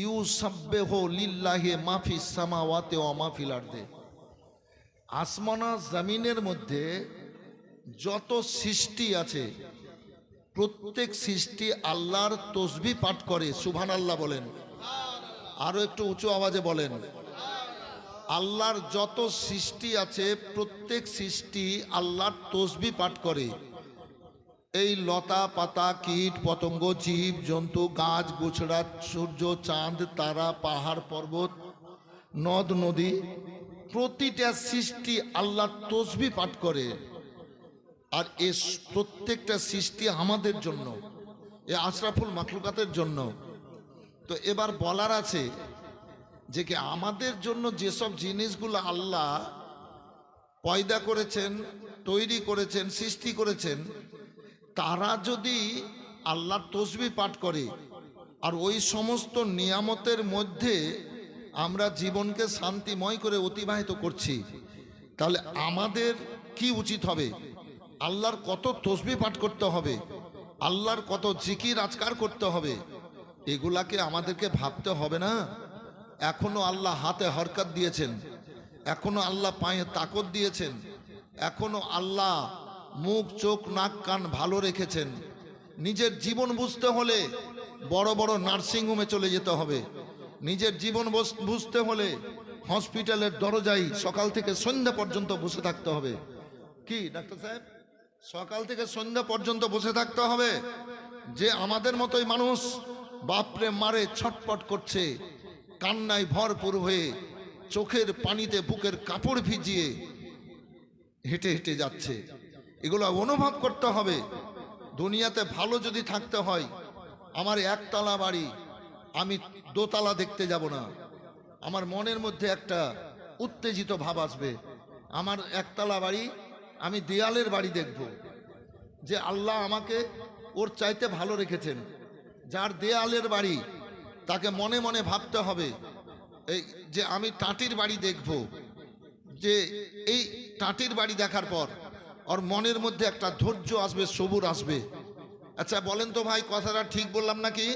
You সাব্বেহ লিল্লাহে মাফি সামাওয়াতে ও মাফিল আর্দে। আসমানা জমিনের মধ্যে যত সৃষ্টি আছে, প্রত্যেক সৃষ্টি আল্লাহর তসবি পাঠ করে সুভান আল্লাহ বলেন। আরও একটু উঁচু আওয়াজে বলেন। আল্লাহর যত সৃষ্টি আছে, প্রত্যেক সৃষ্টি আল্লাহর তসবি পাঠ করে। এই লতা পাতা, কীট, পতঙ্গ, জীব, জন্তু, গাছ, গুছড়া, সূর্য, চাঁদ, তারা, পাহাড়, পর্বত, নদ, নদী প্রতিটা সৃষ্টি আল্লাহর তসবি পাঠ করে। আর এ প্রত্যেকটা সৃষ্টি আমাদের জন্য, এ আশরাফুল মাখলুকাতের জন্য। তো এবার বলার আছে যে কি আমাদের জন্য যেসব জিনিসগুলো আল্লাহ পয়দা করেছেন, তৈরি করেছেন, সৃষ্টি করেছেন তারা যদি আল্লাহর তসবি পাঠ করে, আর ওই সমস্ত নিয়ামতের মধ্যে আমরা জীবনকে শান্তিময় করে অতিবাহিত করছি, তাহলে আমাদের কি উচিত হবে? আল্লাহর কত তসবি পাঠ করতে হবে? আল্লাহর কত জিকির আজকার করতে হবে? এগুলাকে আমাদেরকে ভাবতে হবে না। এখনও আল্লাহ হাতে হরকত দিয়েছেন, এখনও আল্লাহ পায়ে তাকত দিয়েছেন, এখনও আল্লাহ মুখ, চোখ, নাক, কান ভালো রেখেছেন। নিজের জীবন বুঝতে হলে বড় বড় নার্সিংহোমে চলে যেতে হবে। নিজের জীবন বুঝতে হলে হসপিটালের দরজায় সকাল থেকে সন্ধ্যা পর্যন্ত বসে থাকতে হবে। কি, ডাক্তার সাহেব? সকাল থেকে সন্ধ্যা পর্যন্ত বসে থাকতে হবে? যে আমাদের মতোই মানুষ বাপরে মারে ছটপট করছে, কান্নায় ভরপুর হয়ে চোখের পানিতে বুকের কাপড় ভিজিয়ে হেঁটে হেঁটে যাচ্ছে। এগুলো অনুভব করতে হবে। দুনিয়াতে ভালো যদি থাকতে হয়, আমার একতলা বাড়ি, আমি দোতলা দেখতে যাব না। আমার মনের মধ্যে একটা উত্তেজিত ভাব আসবে। আমার একতলা বাড়ি, আমি দেয়ালের বাড়ি দেখব। যে আল্লাহ আমাকে ওর চাইতে ভালো রেখেছেন। যার দেয়ালের বাড়ি, তাকে মনে মনে ভাবতে হবে, এই যে আমি টাটির বাড়ি দেখব। যে এই টাটির বাড়ি দেখার পর ওর মনের মধ্যে একটা ধৈর্য আসবে, সবুর আসবে। আচ্ছা বলেন তো ভাই, কথাটা ঠিক বললাম নাকি?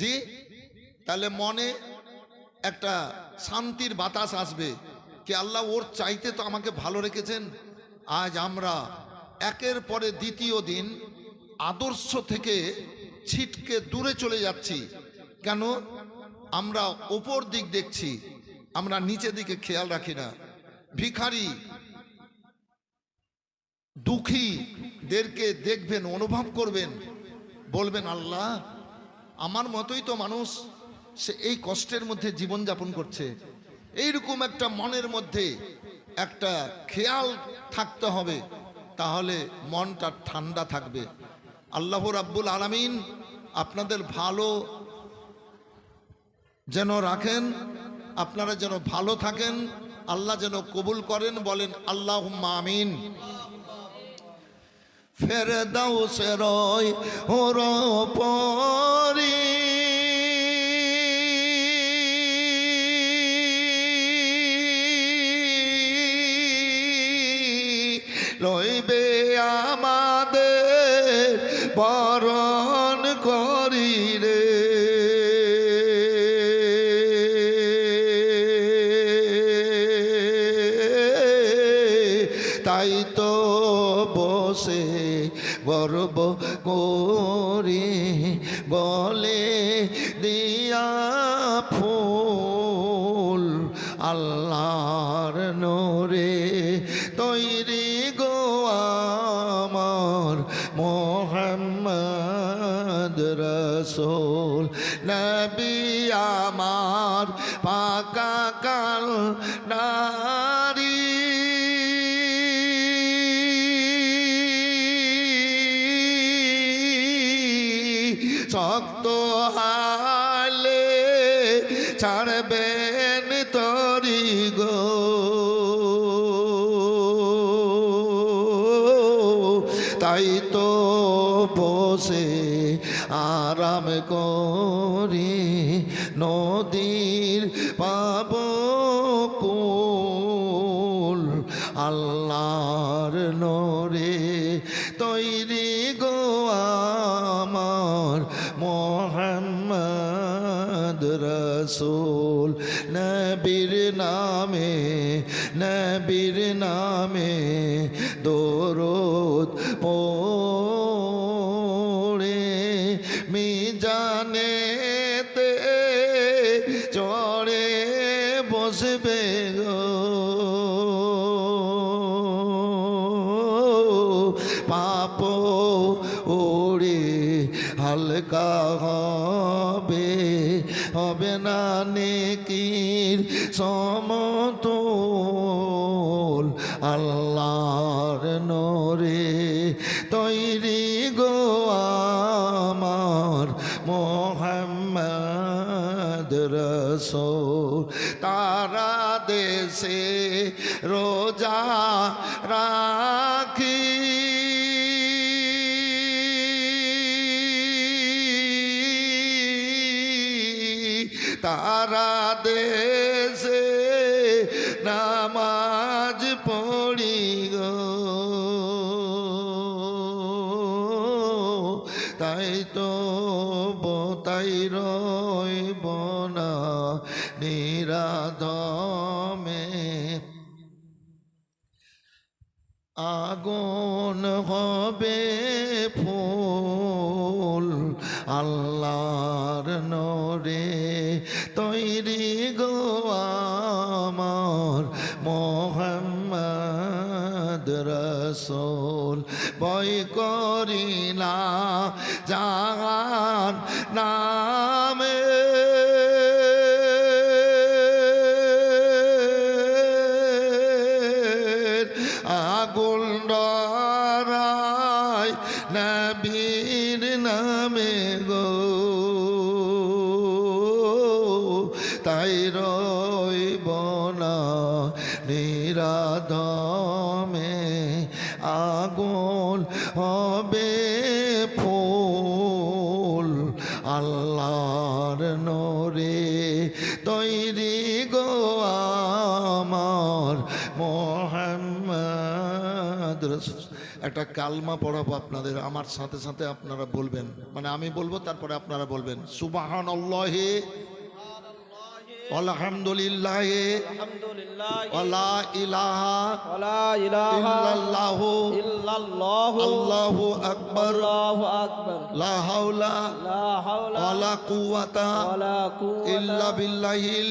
জি? তাহলে মনে একটা শান্তির বাতাস আসবে কি আল্লাহ ওর চাইতে তো আমাকে ভালো রেখেছেন? আজ আমরা একের পরে দ্বিতীয় দিন আদর্শ থেকে ছিটকে দূরে চলে যাচ্ছি। কেন? আমরা ওপর দিক দেখছি, আমরা নিচে দিকে খেয়াল রাখি না। ভিখারি দুঃখীদেরকে দেখবেন, অনুভব করবেন, বলবেন, আল্লাহ, আমার মতোই তো মানুষ, সে এই কষ্টের মধ্যে জীবন যাপন করছে। এইরকম একটা মনের মধ্যে একটা খেয়াল থাকতে হবে, তাহলে মনটা ঠান্ডা থাকবে। আল্লাহ রাব্বুল আলামিন আপনাদের ভালো যেন রাখেন, আপনারা যেন ভালো থাকেন, আল্লাহ যেন কবুল করেন, বলেন আল্লাহ আমিন। ফের দাও সে রয় ওর পরি। লইবে আমাদের বরণ আল্লাহর নোরে তৈরি গো আমার মোহাম্মদ রসুল। নবী আমার পাকা কাল তাই তো বসে আরাম করি। নদীর পাব কুল আল্লাহর নরে মিজানেতে চড়ে বসবে গো। পাপ ওড়ে হালকা হবে হবে না নেকির সমতল। আল্লাহর রসোল তারা দেশে রোজা রাখি। তারা দেশে আগুন হবে ফুল আল্লাহর নরে তৈরি গো আমার মোহাম্মদ রসুল। বই করি না জাহান নামে গো। তাই রইব না নিরাদমে আগুন হবে একটা কালমা পড়াবো আপনাদের আমার সাথে সাথে আপনারা বলবেন। মানে আমি বলব তারপরে আপনারা বলবেন। সুবাহান আলহামদুলিল্লাহ ইলাহা লা লা ইল্লা বিল্লাহিল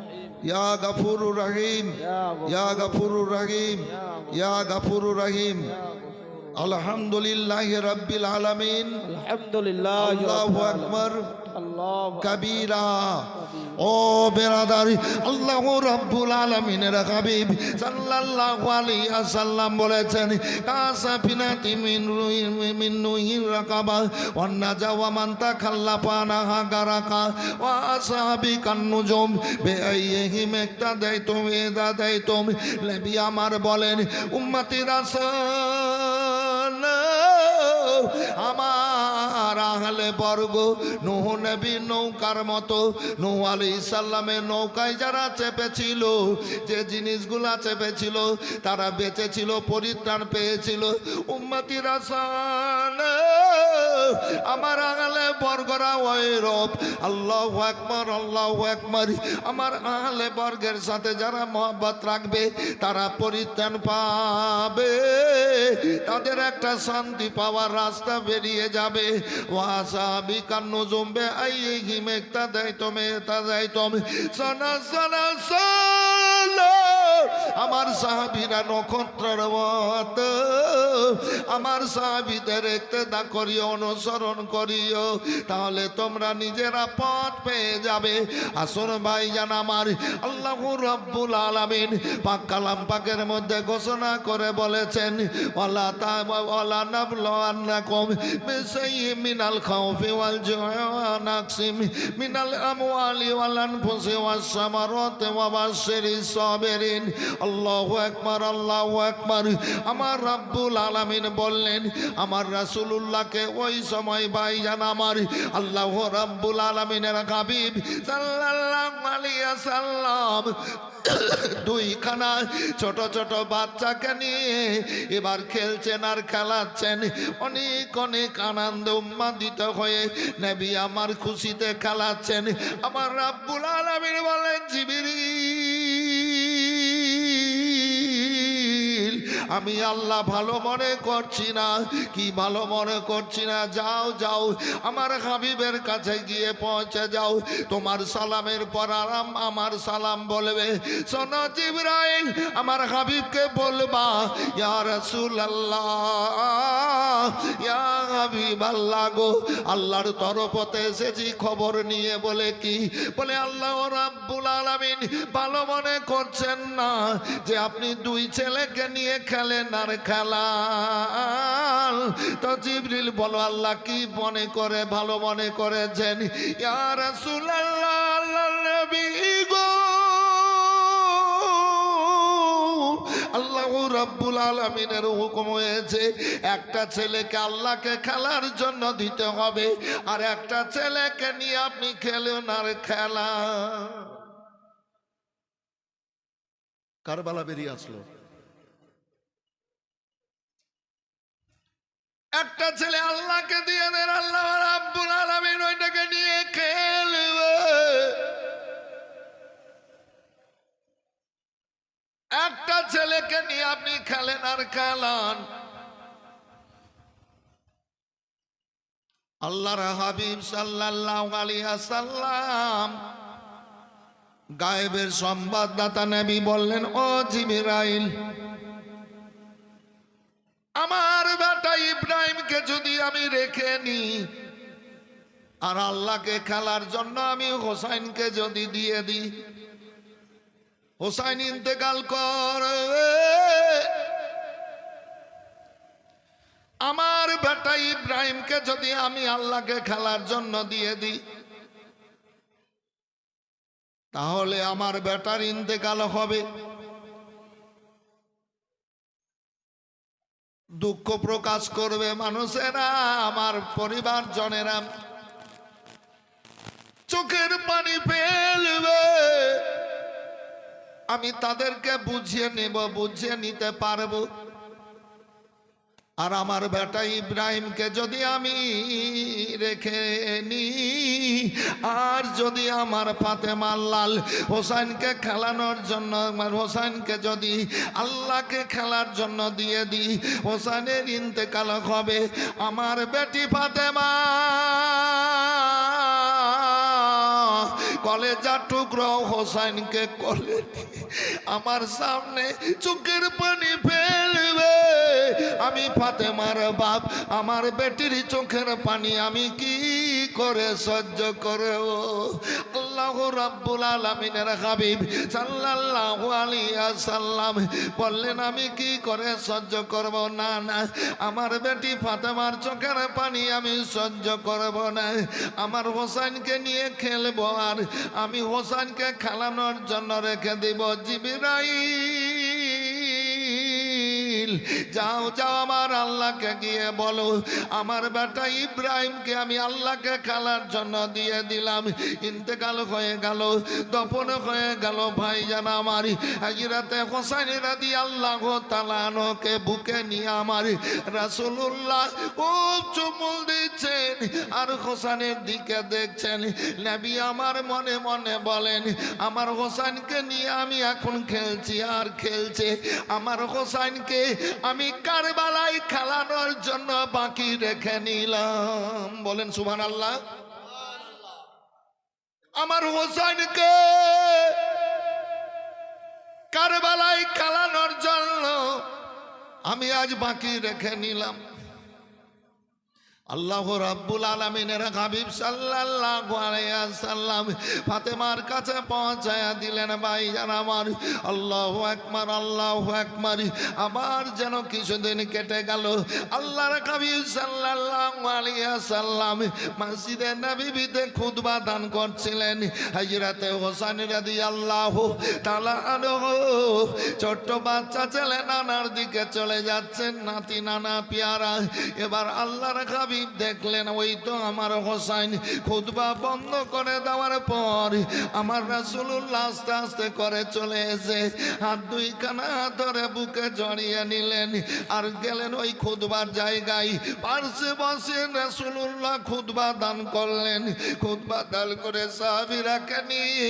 ইয়া গাফুরুর রহিম ইয়া গাফুরুর রহিম ইয়া গাফুরুর রহিম আলহামদুলিল্লাহ রব্বিল আলামিন। আলহামদুলিল্লাহ আল্লাহু আকবার। ও বেরাদারি আল্লাহ রব্বুল আলমিনের হাবিব সাল্লাল্লাহু আলাইহি ওয়াসাল্লাম বলেছেন কাসাফিনাতি মিন রুহিন মিন নুহিন রাকাবা ওয়ান্না যাওয়া মান্তা খাল্লা পানা হাগারাকা একটা দেয় এদা দেয় তুমি আমার বলেন উম্মতিরা সা আহলে বর্গ, নুহ নবী নৌকার মতো। নুহ আলী ইসাল্লামের নৌকায় যারা চেপেছিল, যে জিনিসগুলা চেপেছিল, তারা বেঁচেছিল, পরিত্রাণ পেয়েছিল। উম্মাতিরা রাসান আমার আহলে বর্গরা ওই আল্লাহ একমর আল্লাহ একমর আমার আহলে বর্গের সাথে যারা মহব্বত রাখবে, তারা পরিত্রাণ পাবে। তাদের একটা শান্তি পাওয়ার রাস্তা বেরিয়ে যাবে। ওয়াসাবি কান্নু জমবে আইয়ে হিমে তা দেয় তুমি তা দেয় তুমি সনা সনা সলো আমার সাহাবিরা নক্ষত্রের মতো আমার সাহাবিদের একতেদা করিও, অনুসরণ করিও, তাহলে তোমরা নিজেরা পথ পেয়ে যাবে। আসুন ভাই জান আমার, আল্লাহ রব্বুল আলামিন পাক কালাম পাকের মধ্যে ঘোষণা করে বলেছেন বিসাইয়্যিম মিনাল খাউফি ওয়াল আল্লাহু আকবার আল্লাহু আকবার। আমার রব্বুল আলামিন বললেন, আমার রাসূলুল্লাহকে ওই সময় ভাইজান আমার, আল্লাহ রব্বুল আলামিনের হাবিব সাল্লাম দুইখানা ছোট ছোট বাচ্চাকে নিয়ে এবার খেলছেন আর খেলাচ্ছেন। অনেক অনেক আনন্দ উন্মাদিত হয়ে নবী আমার খুশিতে খেলাচ্ছেন। আমার রাব্বুল আলামিন বলেন, জিবিরিল আমি আল্লাহ ভালো মনে করছি না। কি ভালো মনে করছি না? যাও যাও, আমার হাবিবের কাছে গিয়ে পৌঁছে যাও। তোমার সালামের পর আরাম, আমার সালাম বলবে। সোনা জিব্রাইল, আমার হাবিবকে বলবা, ইয়া রাসূলুল্লাহ, ইয়া হাবিব আল্লাহ গো, আল্লাহর তরফতে এসেছি খবর নিয়ে বলে কি? বলে, আল্লাহ আলামিন ভালো মনে করছেন না যে আপনি দুই ছেলেকে নিয়ে আর খেলান তো জিবরিল বলো, আল্লাহ কি মনে করে, ভালো মনে করেছেন? ইয়া আল্লাহ রব্বুল আলমিনের হুকুম হয়েছে, একটা ছেলেকে আল্লাহকে খেলার জন্য দিতে হবে, আর একটা ছেলেকে নিয়ে আপনি খেলেন আর খেলা। কারবালা বেরিয়ে আসলো। একটা ছেলে আল্লাহকে দিয়ে দেন, আল্লাহ রাব্বুল আলামিন ওইটাকে নিয়ে খেলবে। একটা ছেলেকে নিয়ে আপনি খেলেন আর খেলান। আল্লাহর হাবিব সাল্লাল্লাহু সাল্লাম গায়েবের সংবাদদাতা নবী বললেন, ও জিবরাইল আমার বেটা ইব্রাহিমকে যদি আমি রেখে নি, আর আল্লাহকে খেলার জন্য আমি হোসাইনকে যদি দিয়ে দিই হোসাইন ইন্তেকাল কর। আমার বেটা ইব্রাহিমকে যদি আমি আল্লাহকে খেলার জন্য দিয়ে দিই তাহলে আমার বেটার ইন্তেকাল হবে। দুঃখ প্রকাশ করবে মানুষেরা, আমার পরিবার জনেরা। চোখের পানি ফেলবে। আমি তাদেরকে বুঝিয়ে নেব, বুঝিয়ে নিতে পারব। আর আমার বেটা ইব্রাহিমকে যদি আমি রেখে নি, আর যদি আমার ফাতেমার লাল হোসাইনকে খেলানোর জন্য, আমার হোসাইনকে যদি আল্লাহকে খেলার জন্য দিয়ে দিই হোসাইনের ইন্তেকাল হবে আমার বেটি ফাতেমা। কলেজা টুকরো হোসাইনকে কলে আমার সামনে চোখের পানি ফেলবে। আমি ফাতেমার বাপ, আমার বেটির চোখের পানি আমি কি করে সহ্য করে ও আল্লাহ রাব্বুল আলামিনের হাবিব সাল্লাল্লাহু আলাইহি সাল্লাম বললেন, আমি কি করে সহ্য করব? না না, আমার বেটি ফাতেমার চোখের পানি আমি সহ্য করব না। আমার হোসেনকে নিয়ে খেলব আর আমি হোসেনকে খেলানোর জন্য রেখে দিব। জিবিরাইল যাও যাও আমার আল্লাহকে গিয়ে বলো। আমার বেটা ইব্রাহিমকে আমি আল্লাহকে খেলার জন্য দিয়ে দিলাম। ইন্তেকাল হয়ে গেল দপন হয়ে গেল ভাই জান আমার। হাজিরাতে হোসাইনি রাদি আল্লাহ তালানোকে বুকে নিয়ে আমার রাসূলুল্লাহ খুব চুমুল দিচ্ছেন আর হোসানের দিকে দেখছেন। নবী আমার মনে মনে বলেন, আমার হোসাইনকে নিয়ে আমি এখন খেলছি, আর খেলছে। আমার হোসাইনকে আমি কারবালায় খেলানোর জন্য বাকি রেখে নিলাম। বলেন সুভান আল্লাহ আমার হোসেনকে কারবালাই কালানোর জন্য আমি আজ বাকি রেখে নিলাম। আল্লাহ রাব্বুল আলমিনের হাবিব সাল্লাম ফাতেমার কাছে পৌঁছায়া দিলেন, ভাই জান আমার, আল্লাহু আকবার আল্লাহু আকবার আবার যেন কিছুদিন কেটে গেল। আল্লাহর হাবিব সাল্লাল্লাহু আলাইহি সাল্লাম মসজিদে নববীতে খুতবা দান করছিলেন। হযরতে হোসেন রাদিয়াল্লাহু তাআলা আনহু, ছোট্ট বাচ্চা ছেলে নানার দিকে চলে যাচ্ছেন নাতি, নানা, পিয়ারা। এবার আল্লাহর হাবিব দেখলেন, ওই তো আমার হোসাইন খুতবা বন্ধ করে দেওয়ার পর আমার রাসূলুল্লাহ আস্তে আস্তে করে চলে এসে হাত দুইখানা ধরে বুকে জড়িয়ে নিলেন আর গেলেন ওই খুতবার জায়গায়। পার্শ্বে বসে রাসূলুল্লাহ খুতবা দান করলেন। খুতবা দান করে সাহাবীরাকে নিয়ে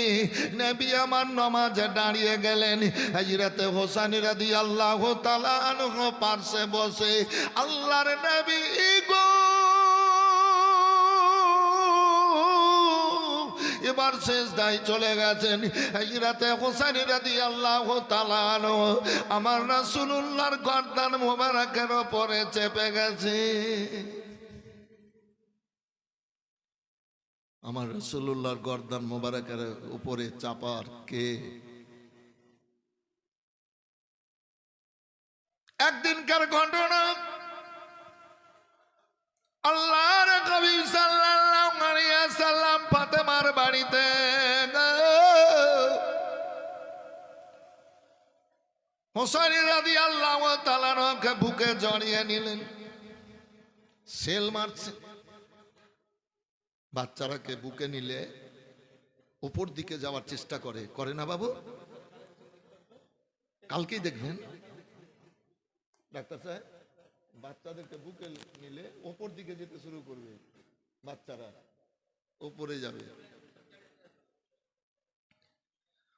নবী আমার নমাজে দাঁড়িয়ে গেলেন। হযরতে হোসেন রাদিয়াল্লাহু তাআলা আনহু পার্শ্বে বসে, আল্লাহর নবী গো! এবার শেষ দায় চলে গেছেন হযরতে হোসেন রাদিয়াল্লাহু তাআলা আনহু। আমার রাসূলুল্লাহর গর্দান মোবারকের উপরে চেপে গেছে। আমার রসুল্লাহর গর্দান মোবারকের উপরে চাপার কে? একদিনকার ঘটনা। আল্লাহর কবি সাল্লাল্লাহু আলাইহি সাল্লাম ফাতেমার বাড়িতে হোসেন রাদিয়াল্লাহু বুকে জড়িয়ে নিলেন। সেল মারছে। বাচ্চারাকে বুকে নিলে উপর দিকে যাওয়ার চেষ্টা করে। করে না বাবু? কালকেই দেখবেন। ডাক্তার সাহেব, বাচ্চাদেরকে বুকে নিলে ওপর দিকে যেতে শুরু করবে বাচ্চারা। ওপরে যাবে।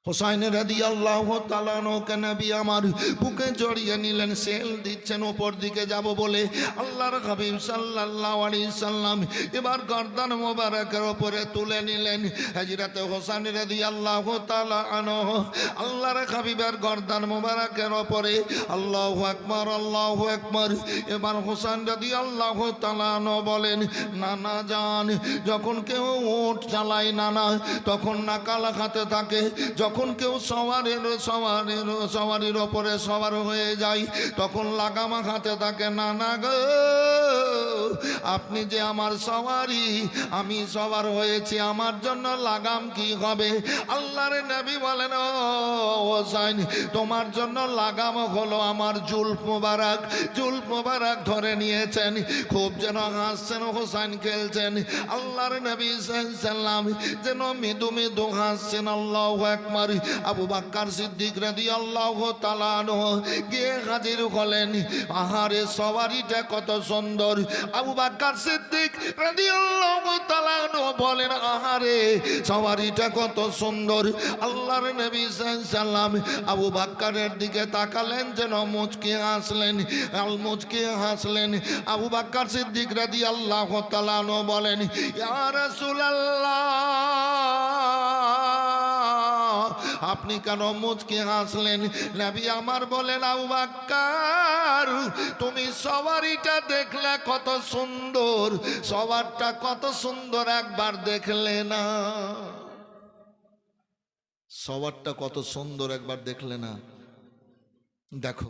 হোসাইন রাদি আল্লাহ তালানোকে আমার বুকে জড়িয়ে নিলেন, সেল দিচ্ছেন, ওপর দিকে যাব বলে আল্লাহর হাবিব সাল্লাল্লাহু আলাইহি সাল্লাম এবার গর্দান মোবারকের ওপরে তুলে নিলেন। হযরতে হোসেন রাদি আল্লাহ তাআলা আনহু আল্লাহর গর্দান মোবারকের ওপরে আল্লাহু আকবার আল্লাহু আকবার। এবার হোসেন রাদি আল্লাহ তাআলা আনহু বলেন, নানা যান যখন কেউ উট চালায় নানা, তখন নাকাল হাতে থাকে, যখন কেউ সওয়ারের সওয়ারের, সওয়ারির ওপরে সওয়ার হয়ে যায়, তখন লাগামা হাতে থাকে না গো, আপনি যে আমার সওয়ারি, আমি সওয়ার হয়েছি, আমার জন্য লাগাম কি হবে? আল্লাহর নবী বলেন হোসাইন তোমার জন্য লাগাম হলো আমার জুলফ মোবারক জুলফ মোবারক ধরে নিয়েছেন, খুব যেন হাসছেন, হোসাইন খেলছেন। আল্লাহর নবী সাল্লাম যেন মৃদু মৃদু হাসছেন, আল্লাহ একবার আবু বাক্কার সিদ্দিক রাদি আল্লাহ তালানো গিয়ে হাজির হলেন। আহারে সবারিটা কত সুন্দর। আবু বাক্কার সিদ্দিক রাদি আল্লাহ তালানো বলেন, আহারে সবারিটা কত সুন্দর। আল্লাহর নবী সাল্লাম আবু বাক্কারের দিকে তাকালেন, যেন মুচকে হাসলেন। আল মুচকে হাসলেন। আবু বাক্কার সিদ্দিক রাদি আল্লাহ তালানো বলেন, ইয়া রাসূলুল্লাহ! আপনি কেন মুচকে হাসলেন? নবী আমার বলেন আউবাক্কার বাক্কার, তুমি সবারিটা দেখলে কত সুন্দর সবারটা কত সুন্দর একবার দেখলে না। সবারটা কত সুন্দর একবার দেখলে না। দেখো